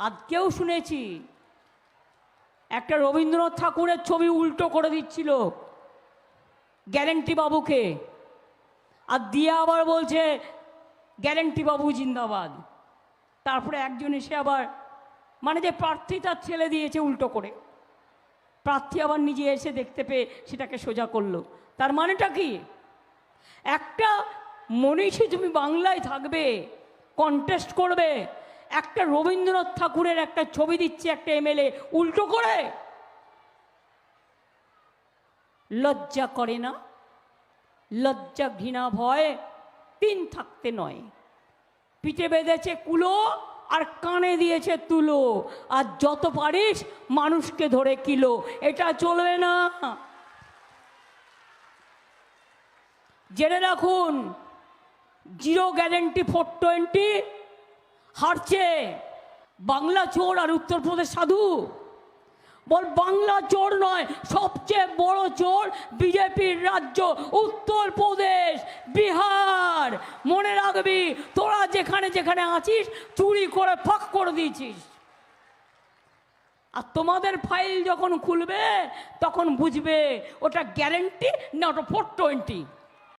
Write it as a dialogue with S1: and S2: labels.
S1: আজকেও শুনেছি, একটা রবীন্দ্রনাথ ঠাকুরের ছবি উল্টো করে দিচ্ছিল, গ্যারেন্টি বাবুকে। আর দিয়ে আবার বলছে, গ্যারেন্টি বাবু জিন্দাবাদ। তারপরে একজন এসে আবার মানে যে প্রার্থী তার ছেলে দিয়েছে উল্টো করে। প্রার্থী আবার নিজে এসে দেখতে পেয়ে সেটাকে সোজা করল। তার মানেটা কি? একটা মনীষী তুমি বাংলায় থাকবে কন্টেস্ট করবে একটা রবীন্দ্রনাথ ঠাকুরের একটা ছবি দিচ্ছে একটা এমএলএ, উল্টো করে। লজ্জা করে না? লজ্জা, ঘৃণা, ভয় তিন থাকতে নয়। পিঠে বেঁধেছে কুলো আর কানে দিয়েছে তুলো। আর যত পারিস মানুষকে ধরে কিলো। এটা চলবে না। জেনে রাখুন, জিরো গ্যারেন্টি ফোর টোয়েন্টি হারছে বাংলা চোর আর উত্তরপ্রদেশ সাধু। বল, বাংলা চোর নয়, সবচেয়ে বড় চোর বিজেপির রাজ্য উত্তরপ্রদেশ, বিহার। মনে রাখবি, তোরা যেখানে যেখানে আছিস, চুরি করে ফাঁক করে দিয়েছিস। আর তোমাদের ফাইল যখন খুলবে, তখন বুঝবে, ওটা গ্যারেন্টি না ওটা ফোর টোয়েন্টি